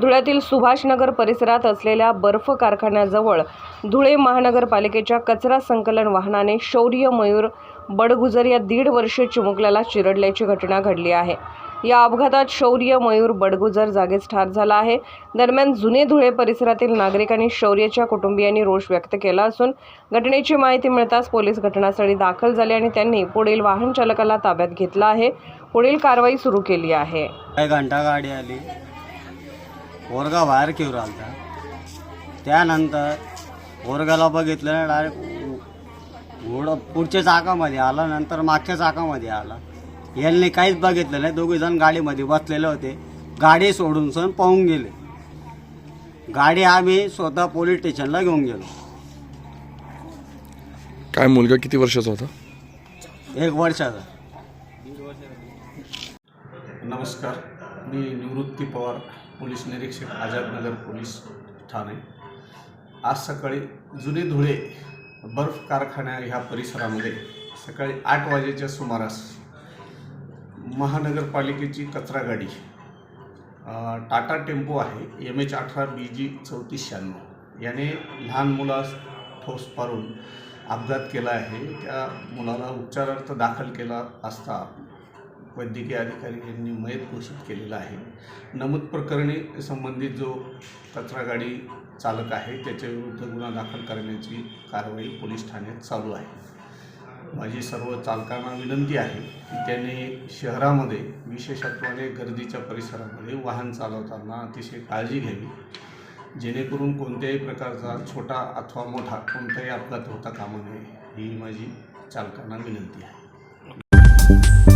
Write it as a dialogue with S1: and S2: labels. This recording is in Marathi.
S1: धुळ्यातील सुभाषनगर परिसरात असलेल्या बर्फ कारखान्याजवळ धुळे महानगरपालिकेच्या कचरा संकलन वाहनाने शौर्य मयूर बडगुजर या दीड वर्षे चिमुकल्याला चिरडल्याची घटना घडली आहे. या अपघातात शौर्य मयूर बडगुजर जागीच ठार झाला आहे. दरम्यान जुने धुळे परिसरातील नागरिकांनी शौर्यच्या कुटुंबियांनी रोष व्यक्त केला असून घटनेची माहिती मिळताच पोलीस घटनास्थळी दाखल झाले आणि त्यांनी पुढील वाहन चालकाला ताब्यात घेतला आहे. पुढील कारवाई सुरू केली आहे.
S2: घंटा गाडी आली. पोरगा बाहेर घेऊन आलता. त्यानंतर पोरगाला बघितलं डायरेक्ट पुढच्या चाकामध्ये आला नंतर मागच्या चाकामध्ये आला. यांनी काहीच बघितलं नाही. दोघे जण गाडीमध्ये बसलेले होते. गाडी सोडून सण पाहून गेले. गाडी आम्ही स्वतः पोलीस स्टेशनला घेऊन गेलो.
S3: काय मुलगा किती वर्षाचा होता?
S2: एक वर्षाचा.
S4: नमस्कार. मी निवृत्ती पवार पोलीस निरीक्षक आझादनगर पोलीस ठाणे. आज सकाळी जुने धुळे बर्फ कारखान्या ह्या परिसरामध्ये सकाळी आठ वाजेच्या सुमारास महानगरपालिकेची कचरा गाडी. टाटा टेम्पो आहे एम एच अठरा बी जी चौतीस शहाण्णव. याने लहान मुलास ठोस पारून अपघात केला आहे. त्या मुलाला उपचारार्थ दाखल केला असता वैद्यकीय अधिकारी यांनी मयत घोषित केलेला आहे. नमूद प्रकरणी संबंधित जो कचरा गाडी चालक आहे त्याच्याविरुद्ध गुन्हा दाखल करण्याची कारवाई पोलीस ठाण्यात चालू आहे. माझी सर्व चालकांना विनंती आहे की त्यांनी शहरामध्ये विशेषत्वाने गर्दीच्या परिसरामध्ये वाहन चालवताना अतिशय काळजी घ्यावी. जेणेकरून कोणत्याही प्रकारचा छोटा अथवा मोठा कोणताही अपघात होता कामा नये ही माझी चालकांना विनंती आहे.